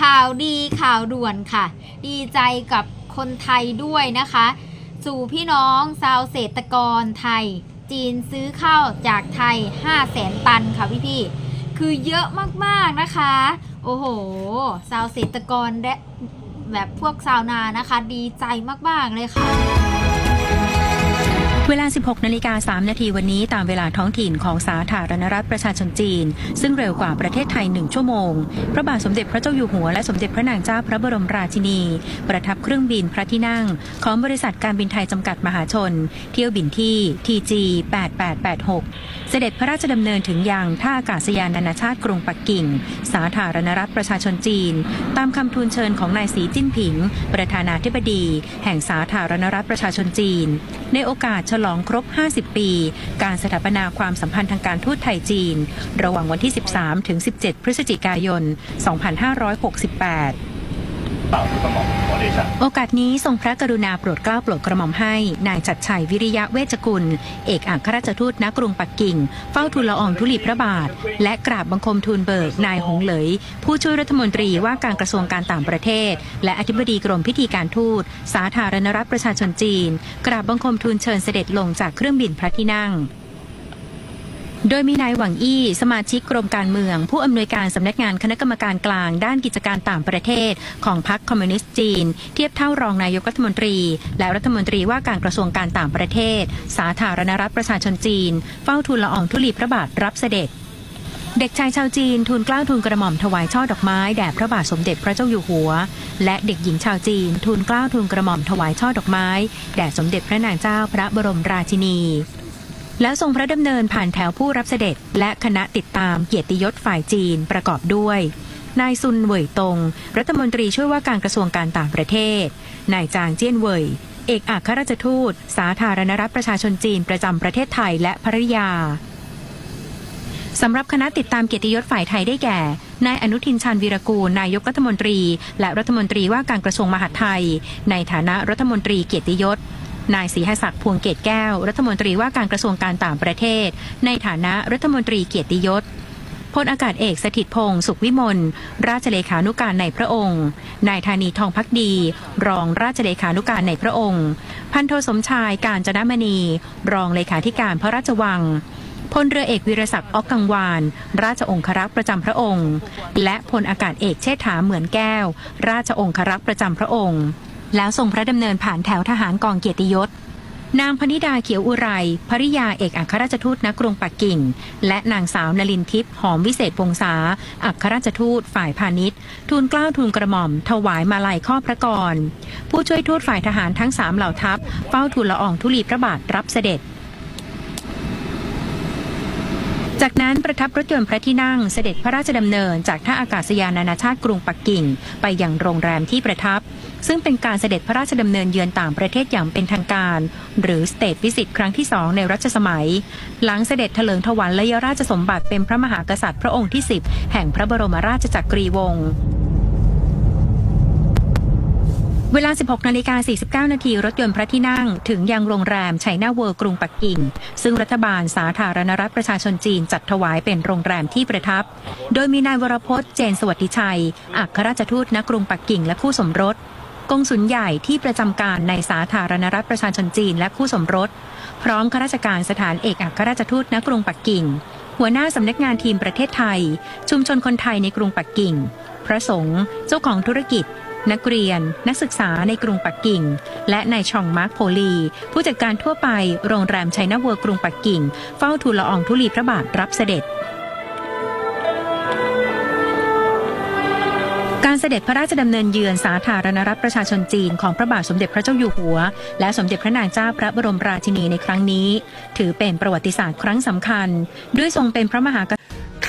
ข่าวดีข่าวด่วนค่ะ ดีใจกับคนไทยด้วยนะคะ สู่พี่น้องชาวเศรษฐกรไทย จีนซื้อข้าวจากไทย 5 0 0แสนตันค่ะพี่ๆคือเยอะมากๆนะคะ โอ้โหชาวเศรษฐกรและแบบพวกชาวนานะคะ ดีใจมากๆเลยค่ะ เวลา 16 นาฬิกา 3 นาทีวันนี้ตามเวลาท้องถิ่นของสาธารณรัฐประชาชนจีน ซึ่งเร็วกว่าประเทศไทย 1 ชั่วโมง พระบาทสมเด็จพระเจ้าอยู่หัว และสมเด็จพระนางเจ้าพระบรมราชินี ประทับเครื่องบินพระที่นั่ง ของบริษัทการบินไทยจำกัดมหาชน เที่ยวบินที่ TG 8886 เสด็จพระราชดำเนินถึงยังท่าอากาศยานนานาชาติกรุงปักกิ่ง สาธารณรัฐประชาชนจีน ตามคำทูลเชิญของนายสีจิ้นผิง ประธานาธิบดี แห่งสาธารณรัฐประชาชนจีน ในโอกาสฉลองครบ 50 ปี การสถาปนาความสัมพันธ์ทางการทูตไทยจีน ระหว่างวันที่ 13 ถึง 17 พฤศจิกายน 2568 เปล่าทุกกระหม่อมขอเดชะ โอกาสนี้ทรงพระกรุณาโปรดเกล้าโปรดกระหม่อมให้ นายจัดชัยวิริยะเวชกุล เอกอัครราชทูตณกรุงปักกิ่ง เฝ้าทูลละอองธุลีพระบาท และกราบบังคมทูลเบิก นายหงเหลย ผู้ช่วยรัฐมนตรีว่าการกระทรวงการต่างประเทศ และอธิบดีกรมพิธีการทูต สาธารณรัฐประชาชนจีน กราบบังคมทูลเชิญเสด็จลงจากเครื่องบินพระที่นั่ง โดยมีนายหวังอี้ สมาชิกกรมการเมือง ผู้อำนวยการสำนักงานคณะกรรมการกลาง ด้านกิจการต่างประเทศ ของพรรคคอมมิวนิสต์จีน เทียบเท่ารองนายกรัฐมนตรี และรัฐมนตรีว่าการกระทรวงการต่างประเทศ สาธารณรัฐประชาชนจีน เฝ้าทูลละอองธุลีพระบาทรับเสด็จเด็กชายชาวจีนทูลเกล้าทูลกระหม่อมถวายช่อดอกไม้แด่พระบาทสมเด็จพระเจ้าอยู่หัว และเด็กหญิงชาวจีนทูลเกล้าทูลกระหม่อมถวายช่อดอกไม้แด่สมเด็จพระนางเจ้าพระบรมราชินี แล้วทรงพระดำเนินผ่านแถวผู้รับเสด็จ และคณะติดตามเกียรติยศฝ่ายจีนประกอบด้วย นายซุนเหวยตง รัฐมนตรีช่วยว่าการกระทรวงการต่างประเทศ นายจางเจี้ยนเหวยเอกอัครราชทูต สาธารณรัฐประชาชนจีนประจำประเทศไทยและภริยาสำหรับคณะติดตามเกียรติยศฝ่ายไทยได้แก่ นายอนุทินชาญวีรกูล นายกรัฐมนตรี และรัฐมนตรีว่าการกระทรวงมหาดไทย ในฐานะรัฐมนตรีเกียรติยศ นายศรีหศักดิ์พวงเกตแก้ว รัฐมนตรีว่าการกระทรวงการต่างประเทศ ในฐานะรัฐมนตรีเกียรติยศพลอากาศเอกสถิตพงศ์สุขวิมลราชเลขานุการในพระองค์ นายธานีทองพักดี รองราชเลขานุการในพระองค์ พันโทสมชายการจนมณี รองเลขาธิการพระราชวังพลเรือเอกวิรศักดิ์ออกกังวาน ราชองครักษ์ประจำพระองค์ และพลอากาศเอกเชษฐาเหมือนแก้ว ราชองครักษ์ประจำพระองค์ แล้วทรงพระดำเนินผ่านแถวทหารกองเกียรติยศ นางพนิดาเขียวอุไรภริยาเอกอัครราชทูตณกรุงปักกิ่ง และนางสาวนลินทิพย์หอมวิเศษวงศาอัครราชทูตฝ่ายพาณิชย์ทูลเกล้าทูลกระหม่อม ถวายมาลัยข้อพระกร ผู้ช่วยทูตฝ่ายทหารทั้งสามเหล่าทัพ เฝ้าทูลละอองธุลีพระบาทรับเสด็จ จากนั้นประทับรถยนต์พระที่นั่งเสด็จพระราชดำเนินจากท่าอากาศยานนานาชาติกรุงปักกิ่ง ไปยังโรงแรมที่ประทับ ซึ่งเป็นการเสด็จพระราชดำเนินเยือนต่างประเทศอย่างเป็นทางการ หรือสเตทวิสิตครั้งที่สองในรัชสมัย หลังเสด็จเถลิงถวัลยราชสมบัติเป็นพระมหากษัตริย์พระองค์ที่ 10 แห่งพระบรมราชจักรีวงศ์ เวลา 16 นาฬิกา 49 นาทีรถยนต์พระที่นั่ง ถึงยังโรงแรมไชน่าเวิร์กรุงปักกิ่ง ซึ่งรัฐบาลสาธารณรัฐประชาชนจีนจัดถวายเป็นโรงแรมที่ประทับ โดยมีนายวรพจน์เจนสวัสดิชัย อัครราชทูตณกรุงปักกิ่งและคู่สมรสกงสุลใหญ่ที่ประจำการในสาธารณรัฐประชาชนจีนและคู่สมรส พร้อมข้าราชการสถานเอกอัครราชทูตณกรุงปักกิ่ง หัวหน้าสำนักงานทีมประเทศไทย ชุมชนคนไทยในกรุงปักกิ่ง พระสงฆ์เจ้าของธุรกิจ นักเรียน นักศึกษาในกรุงปักกิ่ง และนายชองมาร์คโพลี ผู้จัดการทั่วไปโรงแรมไชน่าเวิร์กรุงปักกิ่ง เฝ้าทูลละอองธุลีพระบาทรับเสด็จ การเสด็จพระราชดำเนินเยือนสาธารณรัฐประชาชนจีนของพระบาทสมเด็จพระเจ้าอยู่หัว และสมเด็จพระนางเจ้าพระบรมราชินีในครั้งนี้ ถือเป็นประวัติศาสตร์ครั้งสำคัญ ด้วยทรงเป็นพระมหากษัตริย์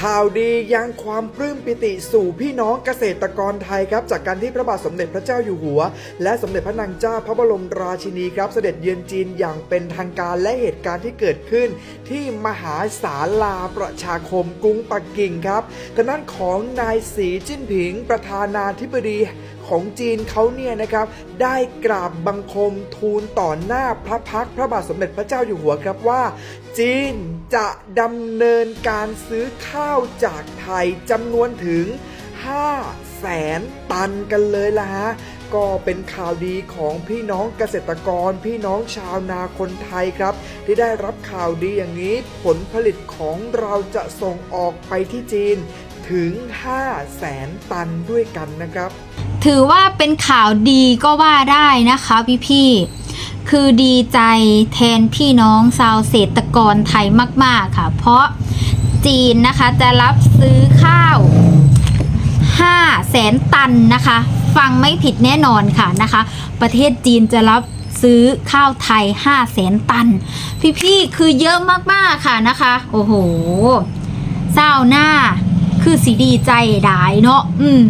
ข่าวดียังความปลื้มปิติสู่พี่น้องเกษตรกรไทยครับ จากการที่พระบาทสมเด็จพระเจ้าอยู่หัว และสมเด็จพระนางเจ้าพระบรมราชินีครับ เสด็จเยือนจีนอย่างเป็นทางการและเหตุการณ์ที่เกิดขึ้น ที่มหาศาลาประชาคมกรุงปักกิ่งครับทางด้านของนายสีจิ้นผิง ประธานาธิบดีของจีนเขาเนี่ยนะครับได้กราบบังคมทูลต่อหน้าพระพักพระบาทสมเด็จพระเจ้าอยู่หัวครับว่า จีนจะดำเนินการซื้อข้าวจากไทยจำนวนถึง5แสแสนตันกันเลยล่ะฮะก็เป็นข่าวดีของพี่น้องเกษตรกร พี่น้องชาวนาคนไทยครับ ที่ได้รับข่าวดีอย่างนี้ ผลผลิตของเราจะส่งออกไปที่จีนถึง5แสนตันด้วยกันนะครับ ถือว่าเป็นข่าวดีก็ว่าได้นะคะพี่ๆคือดีใจแทนพี่น้องชาวเกษตรกรไทยมาก ๆ ค่ะ เพราะจีนนะคะจะรับซื้อข้าว5แสนตันนะคะ ฟังไม่ผิดแน่นอนค่ะนะคะ ประเทศจีนจะรับซื้อข้าวไทย5แสนตัน พี่ๆคือเยอะมากๆค่ะนะคะ โอ้โหเศร้าหน้าคือสีดีใจดายเนาะอืม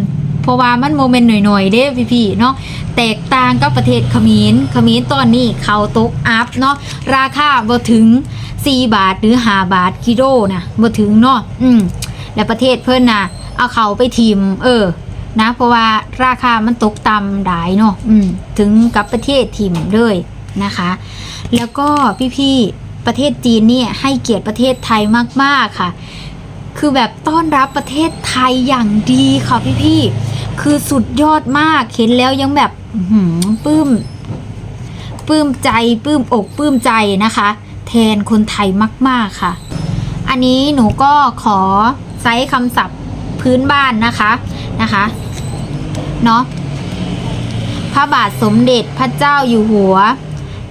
เพราะว่ามันโมเมนต์หน่อยๆเด้พี่ๆเนาะแตกต่างกับประเทศเขมรเขมรตอนนี้เขาตกอัพเนาะราคาบ่ถึง 4 บาทหรือ 5 บาทกิโลนะบ่ถึงเนาะอืมและประเทศเพิ่นน่ะเอาเขาไปทิมเออนะเพราะว่าราคามันตกต่ำดายเนาะอืมถึงกับประเทศทิมเลยนะคะ แล้วก็พี่ๆประเทศจีนเนี่ยให้เกียรติประเทศไทยมากๆค่ะ คือแบบต้อนรับประเทศไทยอย่างดีค่ะพี่ๆ คือสุดยอดมากเห็นแล้วยังแบบหือปลื้มปลื้มใจปลื้มอกปลื้มใจนะคะ แทนคนไทยมาก ๆค่ะ อันนี้หนูก็ขอใช้คำศัพท์พื้นบ้านนะคะนะคะเนาะพระบาทสมเด็จพระเจ้าอยู่หัว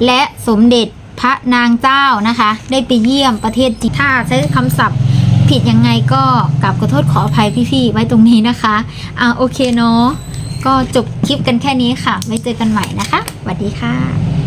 และสมเด็จพระนางเจ้านะคะ ได้ไปเยี่ยมประเทศจีนถ้าใช้คำศัพท์ ผิดยังไงก็กลับขอโทษขออภัยพี่ๆไว้ตรงนี้นะคะอ่าโอเคเนาะก็จบคลิปกันแค่นี้ค่ะ ไว้เจอกันใหม่นะคะสวัสดีค่ะ